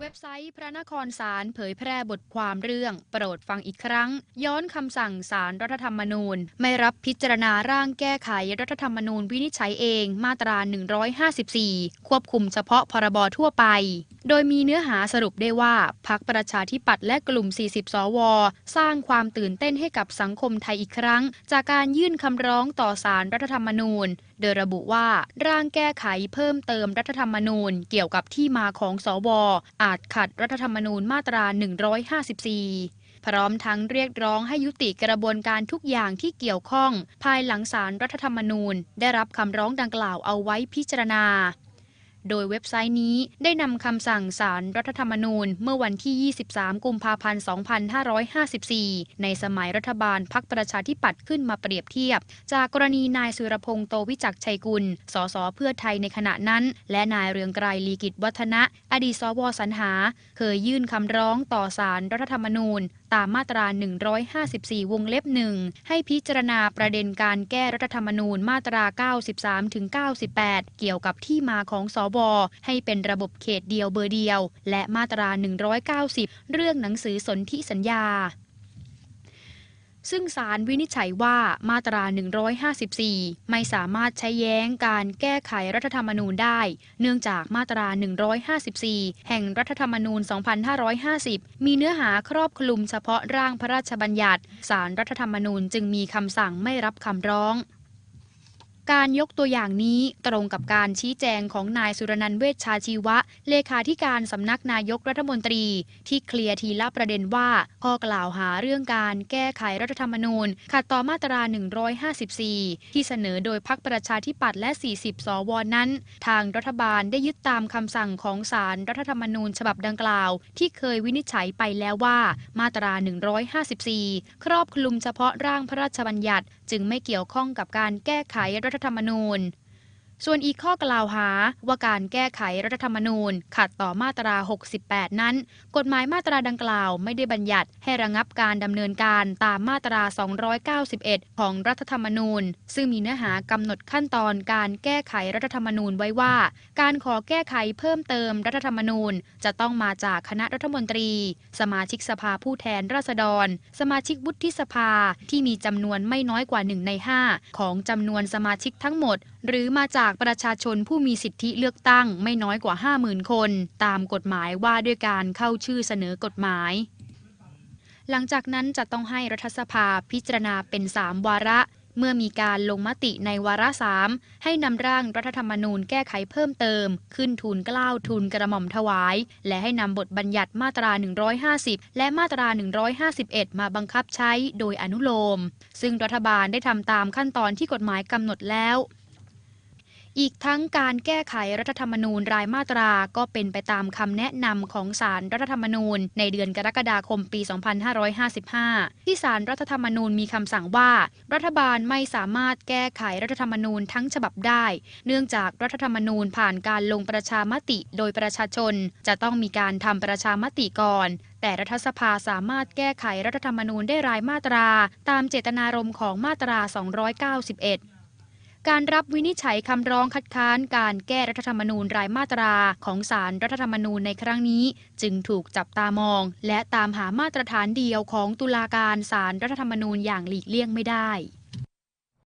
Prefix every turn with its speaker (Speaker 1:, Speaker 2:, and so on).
Speaker 1: เว็บไซต์พระนครศาลเผยแพร่บทความเรื่อง โปรดฟังอีกครั้ง ย้อนคำสั่งศาลรัฐธรรมนูญ ไม่รับพิจารณาร่างแก้ไขรัฐธรรมนูญวินิจฉัยเองมาตรา 154 ควบคุมเฉพาะพรบทั่วไป โดยมีเนื้อหาสรุปได้ว่าพักประชาธิปัตย์และกลุ่ม 40 สว สร้างความตื่นเต้นให้กับสังคมไทยอีกครั้ง จากการยื่นคำร้องต่อศาลรัฐธรรมนูญ โดยระบุว่าร่างแก้ไขเพิ่มเติมรัฐธรรมนูญ เกี่ยวกับที่มาของสวอาจขัดรัฐธรรมนูญมาตรา 154 พร้อมทั้งเรียกร้องให้ยุติกระบวนการทุกอย่างที่เกี่ยวข้อง ภายหลังสารรัฐธรรมนูญ ได้รับคำร้องดังกล่าวเอาไว้พิจารณา โดยเว็บไซต์นี้ได้นำคำสั่งศารรัฐธรรมนูญ เมื่อวันที่ 23 กุมภาพันธ์ 2554 ในสมัยรัฐบาลพักประชาธิปัตย์ขึ้นมาเปรียบเทียบ จากกรณีนายสุรพงษ์โตวิจักชัยกุล สสเพื่อไทยในขณะนั้น และนายเรืองไกรลีกิจวัฒนะ อดีตสวสรรหา เคยยื่นคำร้องต่อศารรัฐธรรมนูญตามมาตรา 154 วงเล็บหนึ่งให้พิจารณาประเด็นการแก้รัฐธรรมนูญมาตรา 93-98 เกี่ยวกับที่มาของสวให้เป็นระบบเขตเดียวเบอร์เดียว และมาตรา 190 เรื่องหนังสือสนธิสัญญา ซึ่งศาลวินิจฉัยว่ามาตรา 154 ไม่สามารถใช้แย้งการแก้ไขรัฐธรรมนูญได้ เนื่องจากมาตรา 154 แห่งรัฐธรรมนูญ 2550 มีเนื้อหาครอบคลุมเฉพาะร่างพระราชบัญญัติศาลรรัฐธรรมนูญจึงมีคำสั่งไม่รับคำร้อง การยกตัวอย่างนี้ตรงกับการชี้แจงของนายสุรนันท์เวชชาชีวะ เลขาธิการสำนักนายกรัฐมนตรี ที่เคลียร์ทีละประเด็นว่า ข้อกล่าวหาเรื่องการแก้ไขรัฐธรรมนูญ ขัดต่อมาตรา 154 ที่เสนอโดยพรรคประชาธิปัตย์และ 40 สวนั้น ทางรัฐบาลได้ยึดตามคำสั่งของศาลรรัฐธรรมนูญฉบับดังกล่าว ที่เคยวินิจฉัยไปแล้วว่ามาตรา 154 ครอบคลุมเฉพาะร่างพระราชบัญญัติ จึงไม่เกี่ยวข้องกับการแก้ไขรัฐธรรมนูญ ส่วนอีกข้อกล่าวหาว่าการแก้ไขรัฐธรรมนูญ ขัดต่อมาตรา 68 นั้น กฎหมายมาตราดังกล่าวไม่ได้บัญญัติให้ระงับการดำเนินการตามมาตรา 291 ของรัฐธรรมนูญ ซึ่งมีเนื้อหากำหนดขั้นตอนการแก้ไขรัฐธรรมนูญไว้ว่า การขอแก้ไขเพิ่มเติมรัฐธรรมนูญ จะต้องมาจากคณะรัฐมนตรี สมาชิกสภาผู้แทนราษฎร สมาชิกวุฒิสภาที่มีจำนวนไม่น้อยกว่า1ใน5ของจำนวนสมาชิกทั้งหมดหรือมาจากประชาชนผู้มีสิทธิเลือกตั้งไม่น้อยกว่า 50,000 คน ตามกฎหมายว่าด้วยการเข้าชื่อเสนอกฎหมาย หลังจากนั้นจะต้องให้รัฐสภาพิจารณาเป็น 3 วาระ เมื่อมีการลงมติในวาระสามให้นำร่างรัฐธรรมนูญแก้ไขเพิ่มเติม ขึ้นทูลเกล้าทูลกระหม่อมถวาย และให้นำบทบัญญัติมาตรา 150 และมาตรา 151 มาบังคับใช้โดยอนุโลม ซึ่งรัฐบาลได้ทำตามขั้นตอนที่กฎหมายกำหนดแล้ว อีกทั้งการแก้ไขรัฐธรรมนูญรายมาตราก็เป็นไปตามคำแนะนำของศาลรรัฐธรรมนูญ ในเดือนกรกฎาคมปี 2555 ที่ศาลรรัฐธรรมนูญมีคำสั่งว่า รัฐบาลไม่สามารถแก้ไขรัฐธรรมนูญทั้งฉบับได้ เนื่องจากรัฐธรรมนูญผ่านการลงประชามติโดยประชาชน จะต้องมีการทำประชามติก่อนแต่รัฐสภาสามารถแก้ไขรัฐธรรมนูญได้รายมาตรา ตามเจตนารมณ์ของมาตรา 291 การรับวินิจฉัยคำร้องคัดค้านการแก้รัฐธรรมนูญรายมาตราของศาลรรัฐธรรมนูญในครั้งนี้ จึงถูกจับตามอง และตามหามาตรฐานเดียวของตุลาการศาลรรัฐธรรมนูญอย่างหลีกเลี่ยงไม่ได้